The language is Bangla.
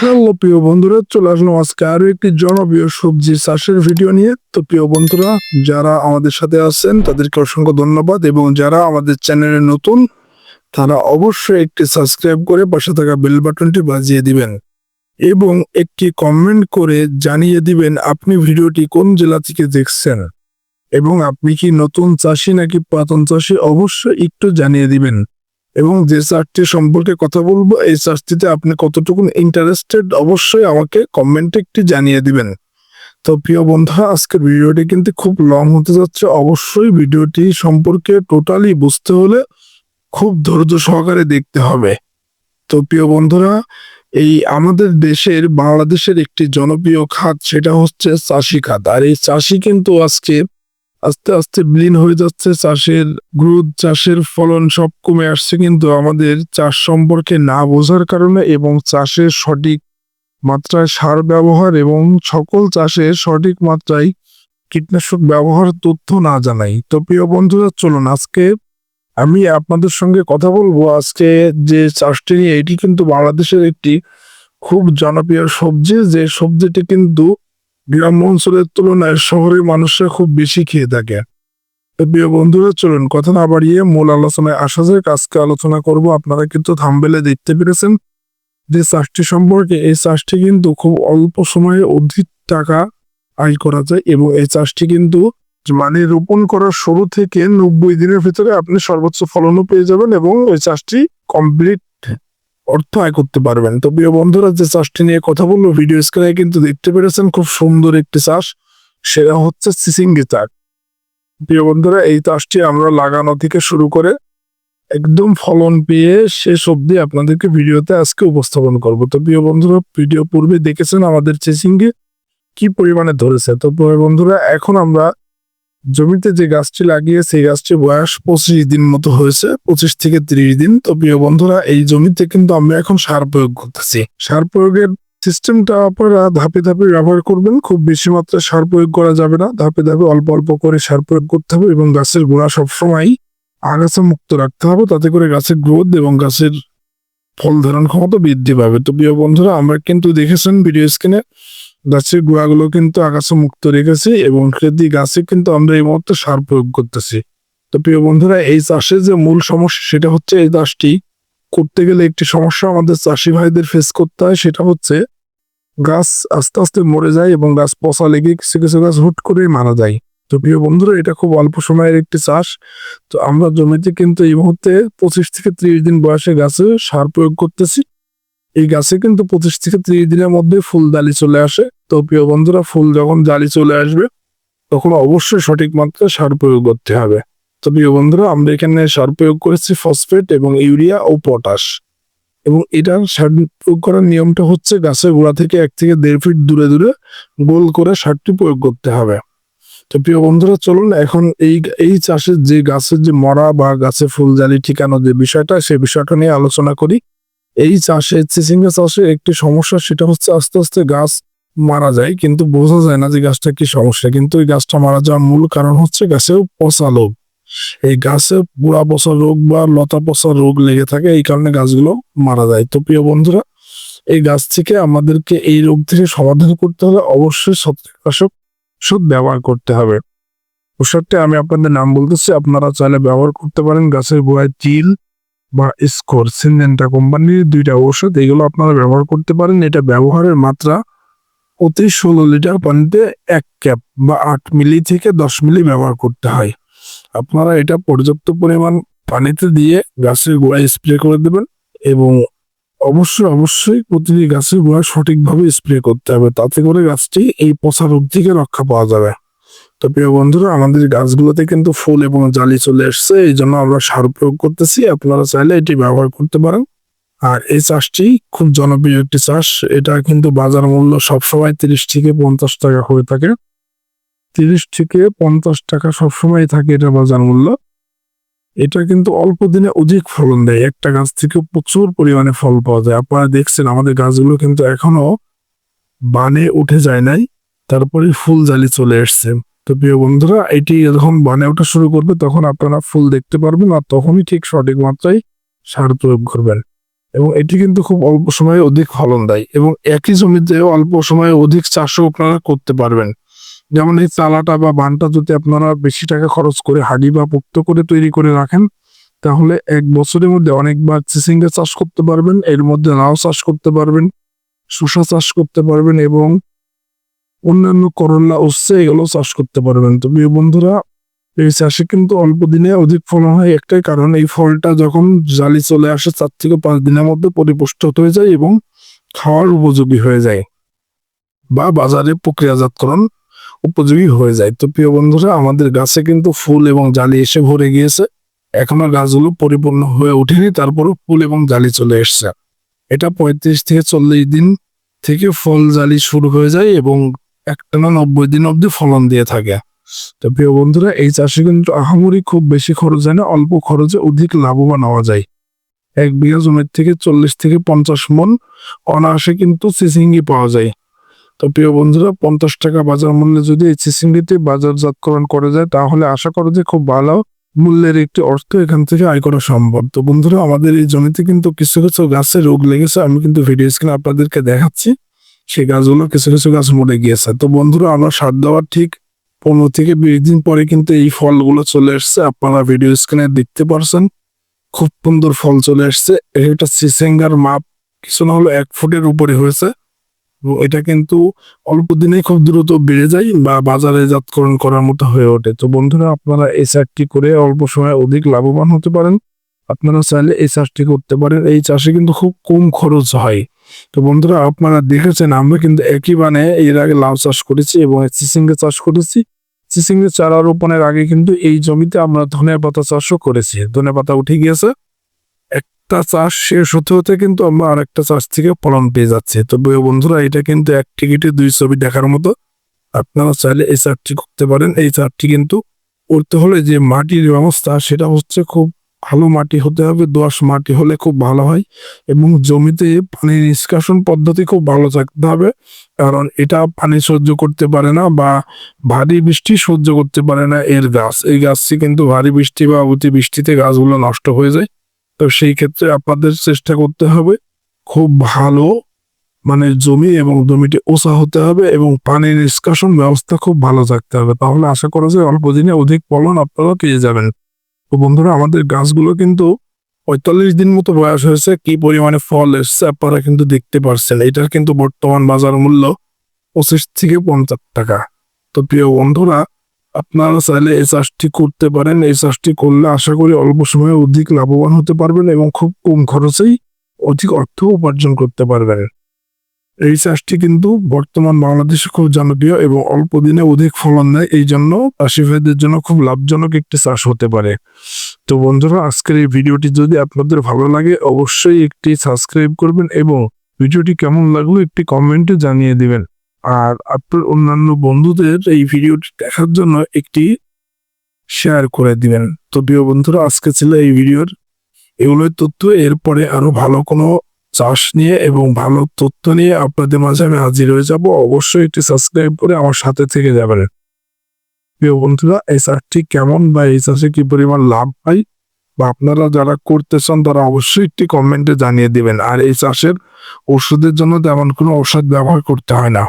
হ্যালো প্রিয় বন্ধুরা, চলে আসলাম আজকে আরও একটি জনপ্রিয় সবজি চাষের ভিডিও নিয়ে। তো প্রিয় বন্ধুরা, যারা আমাদের সাথে আছেন, তাদেরকে অসংখ্য ধন্যবাদ এবং যারা আমাদের চ্যানেলে নতুন, তারা অবশ্যই একটি সাবস্ক্রাইব করে পাশে থাকা বেল বাটনটি বাজিয়ে দিবেন এবং একটি কমেন্ট করে জানিয়ে দিবেন আপনি ভিডিওটি কোন জেলা থেকে দেখছেন এবং আপনি কি নতুন চাষি নাকি পুরাতন চাষি, অবশ্যই একটু জানিয়ে দিবেন। এবং যে চার্টটি সম্পর্কে কথা বলব, এই চার্টটিতে আপনি কতটুকু ইন্টারেস্টেড অবশ্যই আমাকে কমেন্টে একটি জানিয়ে দিবেন। তো প্রিয় বন্ধুরা, আজকের ভিডিওটি কিন্তু খুব লং হতে যাচ্ছে। অবশ্যই ভিডিওটি সম্পর্কে টোটালি বুঝতে হলে খুব ধৈর্য সহকারে দেখতে হবে। তো প্রিয় বন্ধুরা, এই আমাদের দেশের, বাংলাদেশের একটি জনপ্রিয় খাত সেটা হচ্ছে চাষি খাত। আর এই চাষি কিন্তু আজকে আস্তে আস্তে বিলীন হয়ে যাচ্ছে, চাষের গ্রোথ, চাষের ফলন সব কমে আসছে, কিন্তু আমাদের চাষ সম্পর্কে না বোঝার কারণে এবং চাষের সঠিক মাত্রায় সার ব্যবহার এবং সকল চাষের সঠিক মাত্রায় কীটনাশক ব্যবহার তথ্য না জানাই। তো প্রিয় বন্ধুরা, চলুন আজকে আমি আপনাদের সঙ্গে কথা বলব। আজকে যে চাষটি নিয়ে, এটি কিন্তু বাংলাদেশের একটি খুব জনপ্রিয় সবজি। যে সবজিটি কিন্তু গ্রাম অঞ্চলের তুলনায় শহরের মানুষরা খুব বেশি খেয়ে থাকে। প্রিয় বন্ধুরা, চলুন কথা না বাড়িয়ে মূল আলোচনায় আসা যাক। আজকে আলোচনা করব, আপনারা কিন্তু থামবেলে দেখতে পেরেছেন যে চাষটি সম্পর্কে। এই চাষটি কিন্তু খুব অল্প সময়ে অধিক টাকা আয় করা যায় এবং এই চাষটি কিন্তু মানে রোপণ করার শুরু থেকে নব্বই দিনের ভিতরে আপনি সর্বোচ্চ ফলনও পেয়ে যাবেন এবং ওই চাষটি কমপ্লিট অর্থ আয় করতে পারবেন। তো প্রিয় বন্ধুরা, যে চাষটি নিয়ে কথা বলব, ভিডিও স্ক্রিনে কিন্তু দেখতে পেরেছেন খুব সুন্দর একটি চাষ। সেটা হচ্ছে সিসিঙ্গি চাষ। প্রিয় বন্ধুরা, এই চাষটি আমরা লাগানো থেকে শুরু করে একদম ফলন পেয়ে শেষ অবধি আপনাদেরকে ভিডিওতে আজকে উপস্থাপন করব। তো প্রিয় বন্ধুরা, ভিডিও পূর্বে দেখেছেন আমাদের চেসিঙ্গি কি পরিমাণে ধরেছে? তো প্রিয় বন্ধুরা, এখন আমরা জমিতে যে গাছটি লাগিয়ে সেই গাছটি বয়স পঁচিশ দিন মতো হয়েছে, পঁচিশ থেকে ত্রিশ দিন। তো প্রিয় বন্ধুরা, এই জমিতে কিন্তু আমরা এখন সার প্রয়োগ করতেছি। সার প্রয়োগের সিস্টেমটা আপনারা ধাপে ধাপে ব্যবহার করবেন, খুব বেশি মাত্রায় সার প্রয়োগ করা যাবে না। ধাপে ধাপে অল্প অল্প করে সার প্রয়োগ করতে হবে এবং গাছের গোড়া সবসময় আগাছা মুক্ত রাখতে হবে, তাতে করে গাছের গ্রোথ এবং গাছের ফল ধারণ ক্ষমতা বৃদ্ধি পাবে। তো প্রিয় বন্ধুরা, আমরা কিন্তু দেখেছেন ভিডিও স্ক্রিনে গাছের গোড়াগুলো কিন্তু আগাছা মুক্ত রেখেছি এবং খেতি গাছে কিন্তু আমরা এই মুহূর্তে সার প্রয়োগ করতেছি। তো প্রিয় বন্ধুরা, এই চাষের যে মূল সমস্যা সেটা হচ্ছে এই চাষটি করতে গেলে একটি সমস্যা আমাদের চাষি ভাইদের ফেস করতে হয়, সেটা হচ্ছে গাছ আস্তে আস্তে মরে যায় এবং গাছ পচা লেগে কিছু কিছু গাছ হুট করেই মারা যায়। তো প্রিয় বন্ধুরা, এটা খুব অল্প সময়ের একটি চাষ। তো আমরা জমিতে কিন্তু এই মুহূর্তে পঁচিশ থেকে ত্রিশ দিন বয়সে গাছে সার প্রয়োগ করতেছি। এই গাছে কিন্তু পঁচিশ থেকে ত্রিশ দিনের মধ্যে ফুল ডালি চলে আসে। তো প্রিয় বন্ধুরা, ফুল যখন জালি চলে আসবে, তখন অবশ্যই সঠিক মাত্রায় সার প্রয়োগ করতে হবে। তো প্রিয় বন্ধুরা, আমরা এখানে সার প্রয়োগ করেছি ফসফেট এবং ইউরিয়া ও পটাশ। এবং এটার সার প্রয়োগ করার নিয়মটা হচ্ছে গাছের গোড়া থেকে এক থেকে দেড় ফিট দূরে দূরে গোল করে সারটি প্রয়োগ করতে হবে। তো প্রিয় বন্ধুরা, চলুন এখন এই এই চাষের যে গাছের যে মরা বা গাছে ফুল জালি ঠিকানো যে বিষয়টা সেই বিষয়টা নিয়ে আলোচনা করি। এই চাষে চিচিঙ্গা চাষে একটি সমস্যা, সেটা হচ্ছে আস্তে আস্তে গাছ মারা যায়, কিন্তু বোঝা যায় না যে গাছটা কি সমস্যা। কিন্তু এই গাছটা মারা যাওয়ার মূল কারণ হচ্ছে গাছেও পচা রোগ। এই গাছে বুড়া পচা রোগ বা লতা পচা রোগ লেগে থাকে, এই কারণে গাছগুলো মারা যায়। তো প্রিয় বন্ধুরা, এই গাছ থেকে আমাদেরকে এই রোগ থেকে সমাধান করতে হলে অবশ্যই ছত্রাকনাশক ওষুধ ব্যবহার করতে হবে। ওষুধটি আমি আপনাদের নাম বলতেছি, আপনারা চাইলে ব্যবহার করতে পারেন গাছের গোড়ায় চিল বা স্কোর সিনজেন্টা কোম্পানির দুইটা ওষুধ এগুলো আপনারা ব্যবহার করতে পারেন। এটা ব্যবহারের মাত্রা প্রতি ষোলো লিটার পানিতে এক ক্যাপ বা আট মিলি থেকে দশ মিলি ব্যবহার করতে হয়। আপনারা এটা পর্যাপ্ত পরিমাণ পানিতে দিয়ে গাছের গোড়ায় স্প্রে করে দেবেন এবং অবশ্যই অবশ্যই প্রতিটি গাছের গোড়ায় সঠিকভাবে স্প্রে করতে হবে। তাতে করে গাছটি এই পচা রোগ থেকে রক্ষা পাওয়া যাবে। তো প্রিয় বন্ধুরা, আমাদের গাছগুলোতে কিন্তু ফুল এবং জালি চলে এসছে। এই জন্য আমরা সার প্রয়োগ করতেছি। আপনারা চাইলে এটি ব্যবহার করতে পারেন। আর এই চাষটি খুব জনপ্রিয় একটি চাষ। এটা কিন্তু বাজার মূল্য সবসময় তিরিশ থেকে পঞ্চাশ টাকা হয়ে থাকে। তিরিশ থেকে পঞ্চাশ টাকা সবসময় থাকে এটা বাজার মূল্য। এটা কিন্তু অল্প দিনে অধিক ফলন দেয়। একটা গাছ থেকে প্রচুর পরিমাণে ফল পাওয়া যায়। আপনারা দেখছেন আমাদের গাছগুলো কিন্তু এখনও বানে উঠে যায় নাই। তারপরে ফুল জালি চলে এসছে। তো প্রিয় বন্ধুরা, এটি যখন বানে ওঠা শুরু করবে, তখন আপনারা ফুল দেখতে পারবেন আর তখনই ঠিক সঠিক মাত্রায় সার প্রয়োগ করবেন। এবং এটি কিন্তু খুব অল্প সময়ে অধিক ফলন দেয় এবং একই জমিতে অল্প সময়ে অধিক চাষও আপনারা করতে পারবেন। যেমন এই চালাটা বা বানটা যদি আপনারা বেশি টাকা খরচ করে হাড়ি বা পোক্ত করে তৈরি করে রাখেন, তাহলে এক বছরের মধ্যে অনেকবার চিচিঙ্গা চাষ করতে পারবেন, এর মধ্যে লাউ চাষ করতে পারবেন, শসা চাষ করতে পারবেন এবং অন্যান্য করলা, উচ্ছে এগুলো চাষ করতে পারবেন। তো বন্ধুরা এই চাষে কিন্তু অল্প দিনে অধিক ফলন হয় একটাই কারণ, এই ফলটা যখন জালি চলে আসে, চার থেকে পাঁচ দিনের মধ্যে পরিপুষ্ট হয়ে যায় এবং খাওয়ার উপযোগী হয়ে যায় বা বাজারে প্রক্রিয়াজাতকরণ উপযোগী হয়ে যায়। তো প্রিয় বন্ধুরা, আমাদের গাছে কিন্তু ফুল এবং জালি এসে ভরে গিয়েছে। এখনও গাছগুলো পরিপূর্ণ হয়ে ওঠেনি, তারপরও ফুল এবং জালি চলে এসছে। এটা পঁয়ত্রিশ থেকে চল্লিশ দিন থেকে ফল জালি শুরু হয়ে যায় এবং একটানা নব্বই দিন অবধি ফলন দিয়ে থাকে। তো প্রিয় বন্ধুরা, এই চাষে কিন্তু আহামরি খুব বেশি খরচ হয় না, অল্প খরচে অধিক লাভবান হওয়া যায়। এক বিঘা জমির থেকে চল্লিশ থেকে পঞ্চাশ মন অনায়াসে কিন্তু চিচিঙ্গি পাওয়া যায়। তো প্রিয় বন্ধুরা, পঞ্চাশ টাকা বাজার মূল্যে যদি এই চিচিঙ্গিতে বাজারজাতকরণ করা যায়, তাহলে আশা করা যায় খুব ভালো মূল্যের একটি অর্থ এখান থেকে আয় করা সম্ভব। তো বন্ধুরা, আমাদের এই জমিতে কিন্তু কিছু কিছু গাছে রোগ লেগেছে, আমি কিন্তু ভিডিও স্ক্রিনে আপনাদেরকে দেখাচ্ছি। সেই গাছগুলো কিছু কিছু গাছ মরে গিয়েছে। তো বন্ধুরা, আমরা সার দেওয়ার ঠিক পনেরো থেকে বিশ দিন পরে কিন্তু এই ফলগুলো চলে আসছে। আপনারা ভিডিও স্ক্রিনে দেখতে পারছেন। খুব সুন্দর ফল চলে আসছে। এটা সিসেঙ্গার মাপ, কিছু না হলো এক ফুটের উপরে হয়েছে। এটা কিন্তু অল্প দিনেই খুব দ্রুত বেড়ে যায় বা বাজারে জাতকরণ করার মতো হয়ে ওঠে। তো বন্ধুরা, আপনারা এই চাষটি করে অল্প সময়ে অধিক লাভবান হতে পারেন। আপনারা চাইলে এই চাষটি করতে পারেন। এই চাষে কিন্তু খুব কম খরচ হয়। তো বন্ধুরা, আপনারা দেখেছেন, আমরা কিন্তু একই বানে এর আগে লাউ চাষ করেছি এবং চিচিঙ্গে চাষ করেছি। চিচিঙ্গে চারা রোপণের আগে কিন্তু এই জমিতে আমরা ধনের পাতা চাষও করেছি। ধনে পাতা উঠে গিয়েছে। একটা চাষ শেষ হতে হতে কিন্তু আমরা আরেকটা চাষ থেকে ফলন পেয়ে যাচ্ছি। তো বন্ধুরা, এটা কিন্তু এক টিকিটে দুই ছবি দেখার মতো। আপনারা চাইলে এই চারটি করতে পারেন। এই চারটি কিন্তু করতে হলে যে মাটির ব্যবস্থা, সেটা হচ্ছে খুব ভালো মাটি হতে হবে, দোআঁশ মাটি হলে খুব ভালো হয় এবং জমিতে পানি নিষ্কাশন পদ্ধতি খুব ভালো থাকতে হবে। কারণ এটা পানি সহ্য করতে পারে না বা ভারী বৃষ্টি সহ্য করতে পারে না এর গাছ। এই গাছটি কিন্তু ভারী বৃষ্টি বা অতি বৃষ্টিতে গাছগুলো নষ্ট হয়ে যায়। তো সেই ক্ষেত্রে আপনাদের চেষ্টা করতে হবে খুব ভালো মানে জমি এবং জমিটি ওসা হতে হবে এবং পানির নিষ্কাশন ব্যবস্থা খুব ভালো থাকতে হবে। তাহলে আশা করা যায় অল্প দিনে অধিক ফলন আপনারা পেয়ে যাবেন। তো বন্ধুরা, আমাদের গাছগুলো কিন্তু পঁয়তাল্লিশ দিন মতো বয়স হয়েছে। কি পরিমাণে ফল এসছে আপনারা কিন্তু দেখতে পারছেন। এটার কিন্তু বর্তমান বাজার মূল্য পঁচিশ থেকে পঞ্চাশ টাকা। তো প্রিয় বন্ধুরা, আপনারা চাইলে এই চাষটি করতে পারেন। এই চাষটি করলে আশা করি অল্প সময়ে অধিক লাভবান হতে পারবেন এবং খুব কম খরচেই অধিক অর্থ উপার্জন করতে পারবেন। এই চাষটি কিন্তু বর্তমান বাংলাদেশে খুব জনপ্রিয় এবং অল্প দিনে অধিক ফলন দেয় এই জন্য চাষি ভাইদের জন্য খুব লাভজনক একটি চাষ হতে পারে। তো বন্ধুরা, আজকের এই ভিডিওটি যদি আপনাদের ভালো লাগে, অবশ্যই একটি সাবস্ক্রাইব করবেন এবং ভিডিওটি কেমন লাগল একটি কমেন্টে জানিয়ে দিবেন। আর আপনার অন্যান্য বন্ধুদের এই ভিডিওটি দেখার জন্য একটি শেয়ার করে দিবেন। তো প্রিয় বন্ধুরা, আজকে ছিল এই ভিডিওর এগুলোই তথ্য। এরপরে আরও ভালো কোনো চাষ নিয়ে এবং ভালো তথ্য নিয়ে আপনাদের মাঝে আমি হাজির হয়ে যাব। অবশ্যই একটি সাবস্ক্রাইব করে আমার সাথে থেকে যাবেন। প্রিয় বন্ধুরা, এই চাষটি কেমন বা এই চাষে কি পরিমাণ লাভ হয় বা আপনারা যারা করতে চান তারা অবশ্যই একটি কমেন্টে জানিয়ে দিবেন। আর এই চাষের ওষুধের জন্য তেমন কোনো ওষুধ ব্যবহার করতে হয় না।